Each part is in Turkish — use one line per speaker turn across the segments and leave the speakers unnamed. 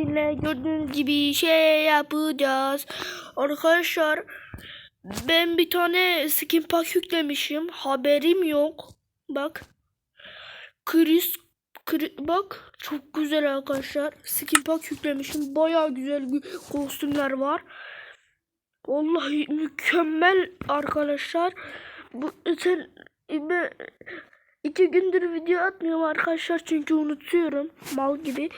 sizinle gördüğünüz gibi şey yapacağız. Arkadaşlar ben bir tane skin pack yüklemişim. Haberim yok. Bak. Chris Kri- bak çok güzel arkadaşlar. Skin pack yüklemişim. Baya güzel gü- kostümler var. Vallahi mükemmel arkadaşlar. Bu sen ben iki gündür video atmıyorum arkadaşlar çünkü unutuyorum mal gibi.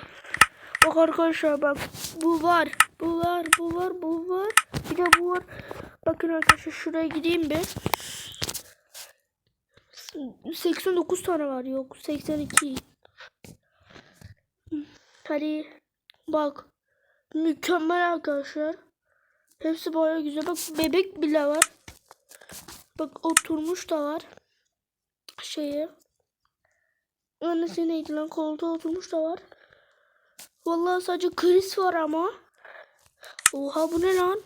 Bak arkadaşlar bak bu var, bu var, bu var, bu var. Bir de bu var. Bakın arkadaşlar şuraya gideyim bir. 89 tane var yok 82. Hadi bak mükemmel arkadaşlar. Hepsi baya güzel. Bak bebek bile var. Bak oturmuş da var. Şeye. Annesi neydi lan koltuğa oturmuş da var. Vallahi sadece Chris var ama. Oha bu ne lan?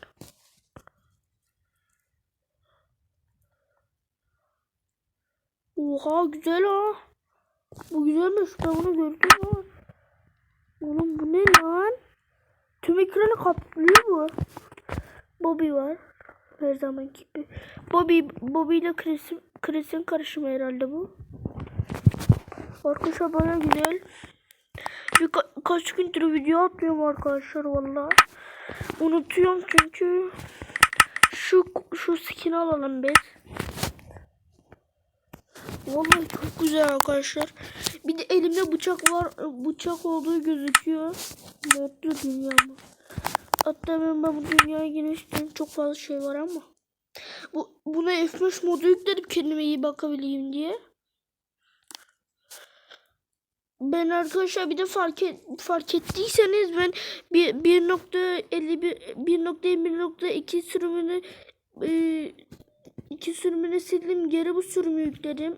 Oha güzel ha. Bu güzelmiş. Ben bunu gördüm ha. Oğlum bu ne lan? Tüm ekranı kaplıyor bu. Bobby var. Her zaman gibi. Bobby, Bobby ile Chris'in Chris'in karışımı herhalde bu. Arkadaşlar bana güzel. Birka- kaç gündür video atmıyorum arkadaşlar valla. Unutuyorum çünkü. Şu şu skin alalım biz. Vallahi çok güzel arkadaşlar. Bir de elimde bıçak var. Bıçak olduğu gözüküyor. Modlu dünya mı? Hatta ben, ben bu dünyaya girmiştim. Çok fazla şey var ama. Bu, buna F5 modu yükledim kendime iyi bakabileyim diye. Ben arkadaşlar bir de fark, et, fark ettiyseniz ben bir 1.51 1.21.2 sürümünü e, iki sürümünü sildim. Geri bu sürümü yükledim.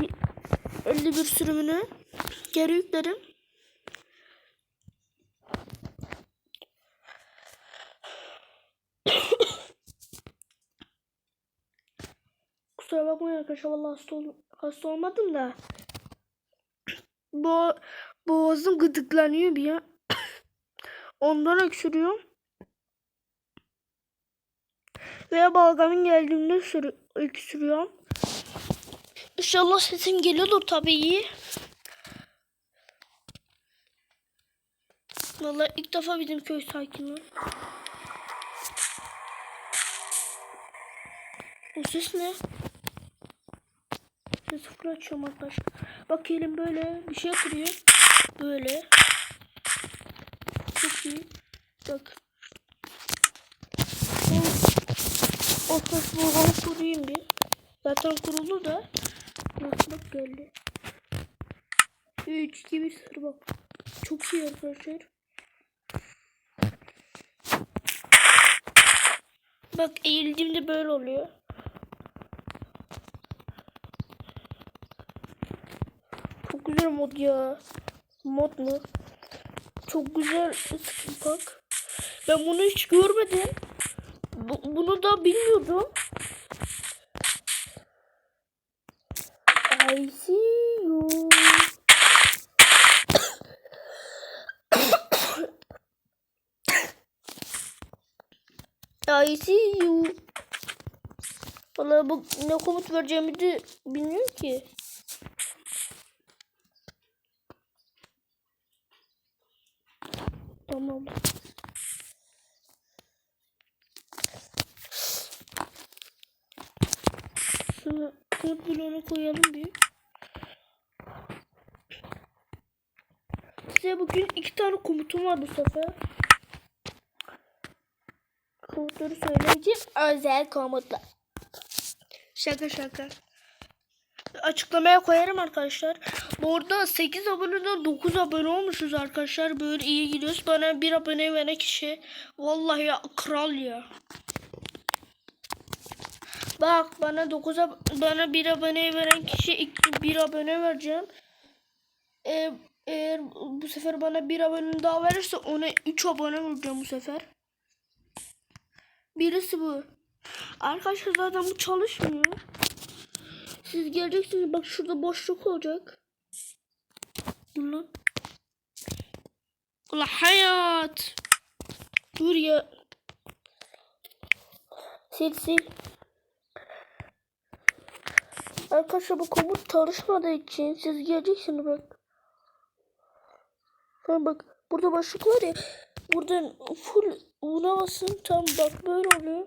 Bir- 51 sürümünü geri yükledim. Kusura bakmayın arkadaşlar vallahi hasta, ol- hasta olmadım da. Bu boğazım gıdıklanıyor bir ya. Ondan öksürüyorum. Veya balgamın geldiğinde sürü, öksürüyorum. İnşallah sesim geliyordur tabii iyi. Vallahi ilk defa bizim köy sakinler. Bu ses ne? Ses sıfır açıyorum arkadaşlar. Bak böyle bir şey kırıyor. Böyle. Çok iyi. Bak. O ses bulgamı kurayım bir. Zaten kuruldu da. Bak bak geldi. 3 2 1 0 bak. Çok iyi arkadaşlar. Bak eğildiğimde böyle oluyor. Çok güzel mod ya. Mod mu? Çok güzel pack. Ben bunu hiç görmedim. Bu- bunu da bilmiyordum. I see you. I see you. Vallahi bu ne komut vereceğimi de bilmiyorum ki. Tamam. Şunu komut bloğuna koyalım bir. Size bugün iki tane komutum var bu sefer. Komutları söyleyeceğim. Özel komutlar. Şaka şaka. Açıklamaya koyarım arkadaşlar. Bu arada 8 aboneden 9 abone olmuşuz arkadaşlar. Böyle iyi gidiyoruz. Bana bir abone veren kişi vallahi ya, kral ya. Bak bana 9 bana bir abone veren kişi bir abone vereceğim. Ee, eğer bu sefer bana bir abone daha verirse ona 3 abone vereceğim bu sefer. Birisi bu. Arkadaşlar zaten bu çalışmıyor. Siz geleceksiniz bak şurada boşluk olacak. Dur lan. Ulan hayat. Dur ya. Sil sil. Arkadaşlar bu komut çalışmadığı için siz geleceksiniz bak. Tamam bak burada başlık var ya. Buradan full una tam bak böyle oluyor.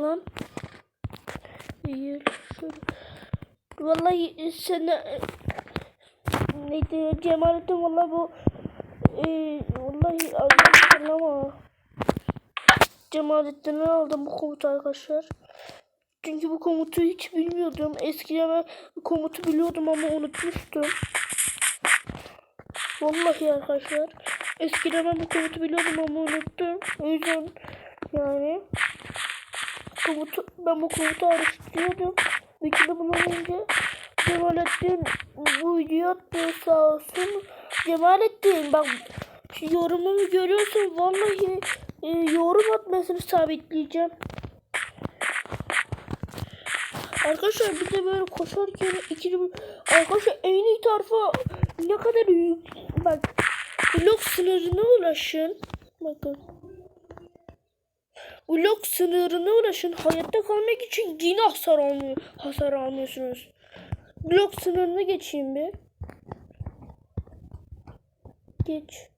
Lan. İyi şöyle. Vallahi sen neydi Cemalettin vallahi bu e, vallahi Allah ama Cemalettin'e aldım bu komutu arkadaşlar. Çünkü bu komutu hiç bilmiyordum. Eskiden ben komutu biliyordum ama unutmuştum. Vallahi arkadaşlar. Eskiden ben bu komutu biliyordum ama unuttum. O yüzden yani komutu, ben bu komutu araştırıyordum. Kere bulamayınca Cemalettin bu attı sağ olsun. Cemalettin bak şu yorumumu görüyorsun. Vallahi e, yorum atmasını sabitleyeceğim. Arkadaşlar bir de böyle koşarken ikili arkadaşlar en iyi tarafa ne kadar büyük bak blok sınırına ulaşın. Bakın. Blok sınırına ulaşın. Hayatta kalmak için yine hasar almıyor. Hasar almıyorsunuz. Blok sınırını geçeyim bir. Geç.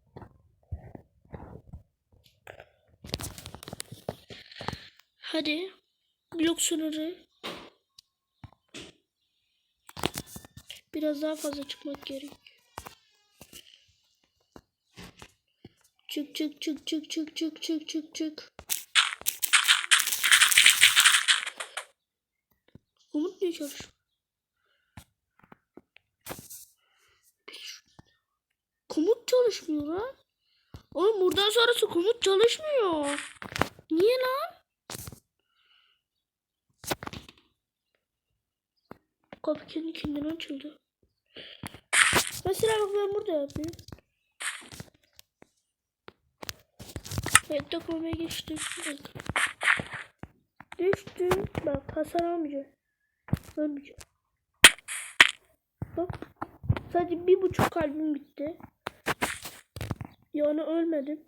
Hadi. Blok sınırı. Biraz daha fazla çıkmak gerek. Çık çık çık çık çık çık çık çık çık. Çalışıyor? Komut çalışmıyor lan. Oğlum buradan sonrası komut çalışmıyor. Niye lan? Kapı kendi kendine açıldı. Mesela bak ben burada yapayım. Hayatta kalmaya geçtim. Düştüm. Bak hasar almayacağım. Ölmeyeceğim. Bak. Sadece bir buçuk kalbim bitti. Yani ölmedim.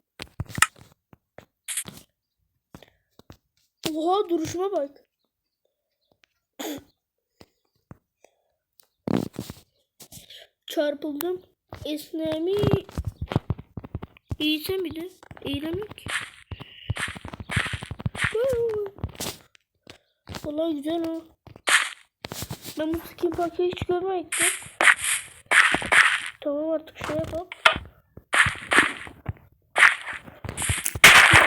Oha duruşuma bak. Çarpıldım. Esnemi İyiyse miydi? Eğilemek. Vallahi güzel o. Ben bu skin paketi hiç görmedim. Tamam artık şey yapalım.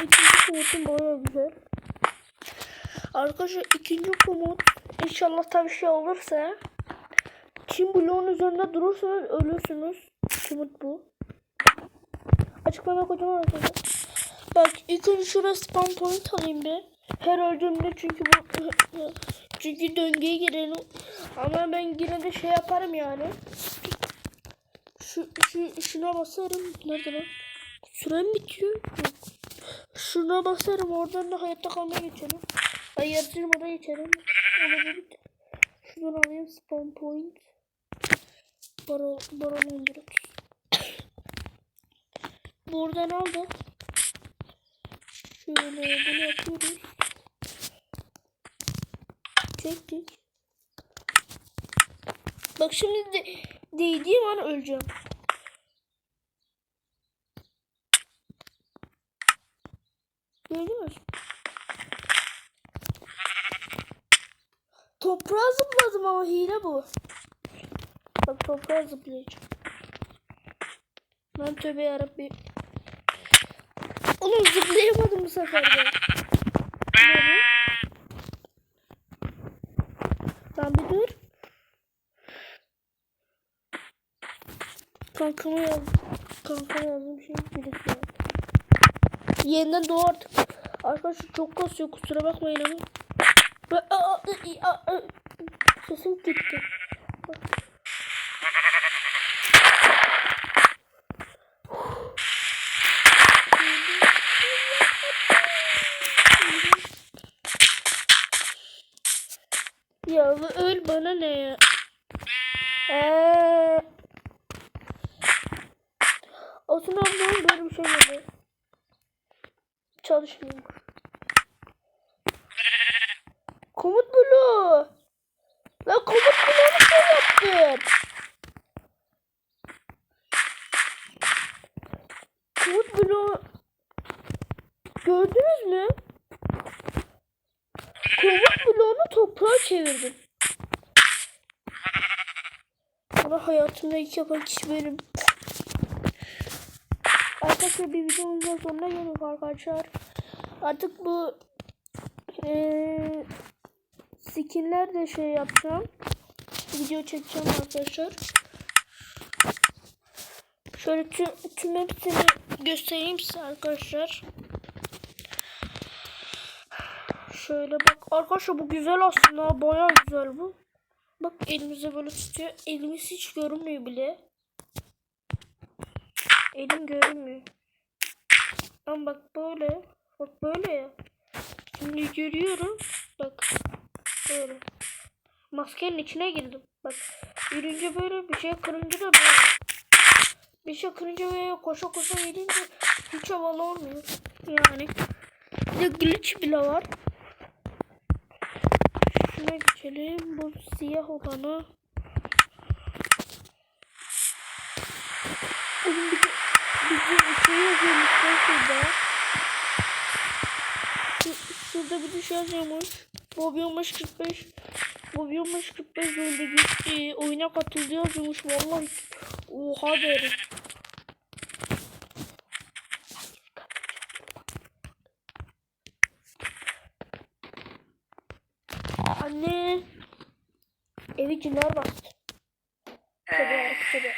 İkinci komutum baya güzel. Arkadaşlar ikinci komut inşallah tabii şey olursa Çin bloğun üzerinde durursanız ölürsünüz. Komut bu. Açıklama kocaman arkadaşlar. Bak ilk önce şuraya spawn point alayım bir. Her öldüğümde çünkü bu çünkü döngüye girelim. Ama ben yine de şey yaparım yani. Şu, şu şuna basarım. Nerede lan? Sürem bitiyor. Şuna basarım. Oradan da hayatta kalmaya geçelim. Ay yarışmada geçelim. Şuradan alayım spawn point. Baron, baron 14. Buradan aldık. Şöyle bunu yapıyoruz. Çektik. Bak şimdi de değdiğim an öleceğim. Gördün mü? Toprağa zıpladım ama hile bu. Bak toprağa zıplayacağım. Lan tövbe yarabbim. Oğlum zıplayamadım bu sefer de. Ne Lan bir dur. Kankama yazdım. Kankama yazdım şey birisi. Yeniden doğu artık. Arkadaşlar çok kasıyor kusura bakmayın ama. Sesim gitti. Ya öl bana ne ya? Ee, Nasıl yapıyorum böyle bir şey böyle. Çalışmıyor. Komut bloğu. Lan komut bloğunu şey yaptım. Komut bloğu. Gördünüz mü? Komut bloğunu toprağa çevirdim. Ama hayatımda ilk yapan kişi benim. Arkadaşlar bir videomuzun sonuna geldik arkadaşlar. Artık bu eee skinler de şey yapacağım. Video çekeceğim arkadaşlar. Şöyle tüm, tüm hepsini göstereyim size arkadaşlar. Şöyle bak arkadaşlar bu güzel aslında baya güzel bu. Bak elimize böyle tutuyor. Elimiz hiç görünmüyor bile. Elim görünmüyor. Ama bak böyle. Bak böyle ya. Şimdi görüyorum. Bak. Böyle. Maskenin içine girdim. Bak. Yürünce böyle bir şey kırınca da böyle. Bir şey kırınca böyle koşa koşa gidince hiç havalı olmuyor. Yani. Bir de glitch bile var. Şuna geçelim. Bu siyah olanı. Oğlum bir de yazıyormuş lan şurada. Şu- Şurada bir şey yazıyormuş. Bobby 45 Bobby 45 bölümde gitti. Oyuna katıldı yazıyormuş. Vallahi oha derim. Anne. Evi cinler bastı. Tabii tabii.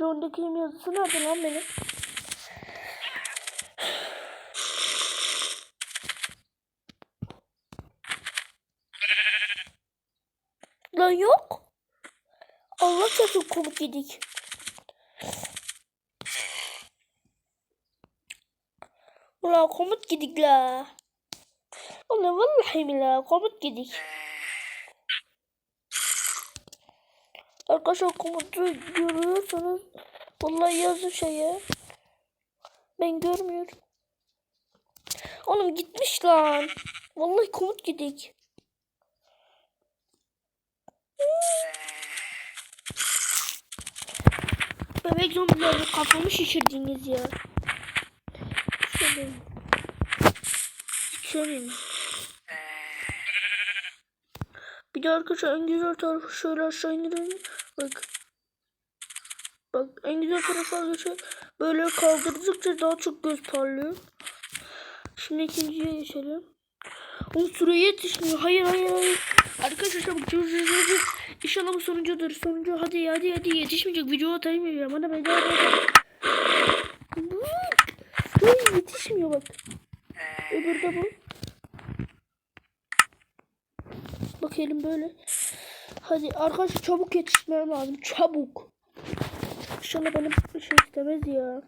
Şu andaki yazısı nerede lan benim? Lan yok. Allah çarpsın komut yedik. Ulan komut yedik la. Ulan vallahi billahi komut yedik. Arkadaşlar komutu görüyorsanız vallahi yazın şeye. Ben görmüyorum. Oğlum gitmiş lan. Vallahi komut gidik. Bebek zombileri kafamı şişirdiniz ya. Şöyle. Şöyle. Bir de arkadaşlar güzel tarafı şöyle aşağı indirelim. Bak. Bak en güzel tarafı arkadaşlar böyle kaldırdıkça daha çok göz parlıyor. Şimdi ikinciye geçelim. O süre yetişmiyor. Hayır hayır hayır. Arkadaşlar çabuk çabuk çabuk çabuk. İnşallah bu sonuncudur. Sonuncu hadi hadi hadi yetişmeyecek. Video. Bana ben daha Bak. Hayır yetişmiyor bak. Öbürü de bu. Bak böyle. Hadi arkadaşlar çabuk yetişmem lazım. Çabuk. İnşallah benim bir şey istemez ya.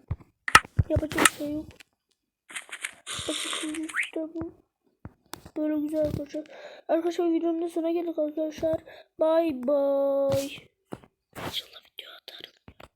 Yapacak bir şey yok. Bak ikinci işte bu. Böyle güzel arkadaşlar. Arkadaşlar videonun sonuna geldik arkadaşlar. Bye bye. İnşallah